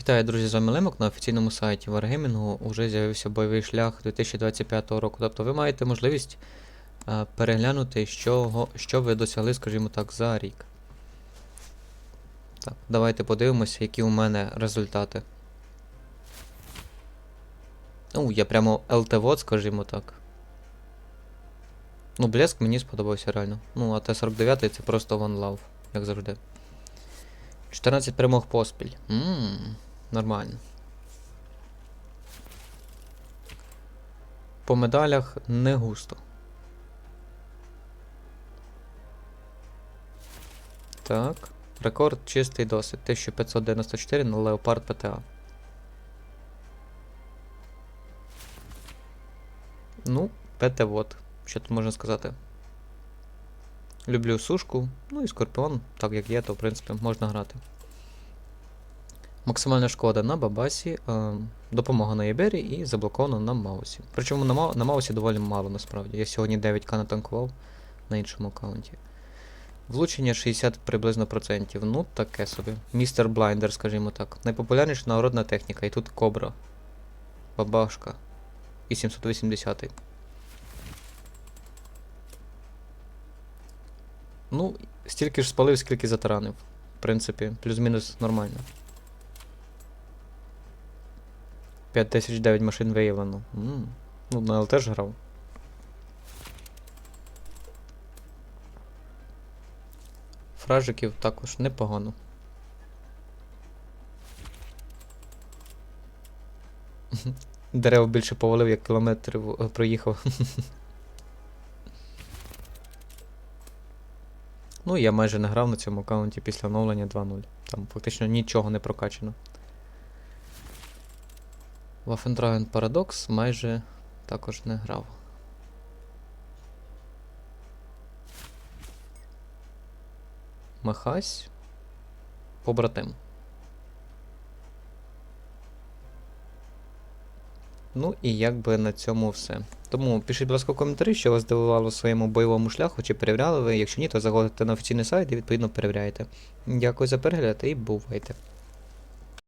Вітаю, друзі, з вами Лемок на офіційному сайті Wargaming уже з'явився бойовий шлях 2025 року. Тобто ви маєте можливість переглянути, що, що ви досягли, скажімо так, за рік. Так, давайте подивимося, які у мене результати. Ну, я прямо ЛТВОД, скажімо так. Ну, блеск мені сподобався реально. Ну, а Т-49 це просто One Love, як завжди. 14 перемог поспіль. Ммм, нормально. По медалях не густо. Так. Рекорд чистий досвід. 1594 на Leopard PTA. Ну, ПТ вот. Що тут можна сказати? Люблю сушку, ну і скорпіон, так як є, то в принципі можна грати. Максимальна шкода на Бабасі, е, допомога на Єбері і заблоковано на Маусі. Причому на, на Маусі доволі мало насправді. Я сьогодні 9к натанкував на іншому аккаунті. Влучення 60 приблизно процентів. Ну, таке собі. Містер Блайндер, скажімо так. Найпопулярніша народна техніка. І тут Кобра. Бабашка. І 780. Ну, стільки ж спалив, скільки затаранив. В принципі, плюс-мінус нормально. 5009 машин виявлено. М, Ну, на ЛТ ж грав. Фражиків також непогано. Дерев більше повалив, як кілометрів е, проїхав. Ну, я майже не грав на цьому аккаунті після оновлення 2.0. Там фактично нічого не прокачано. Waffentragen Paradox майже також не грав. Махась. Побратим. Ну і якби на цьому все. Тому пишіть, будь ласка, в коментарі, що вас здивувало в своєму бойовому шляху, чи перевіряли ви. Якщо ні, то заходите на офіційний сайт і відповідно перевіряєте. Дякую за перегляд і бувайте.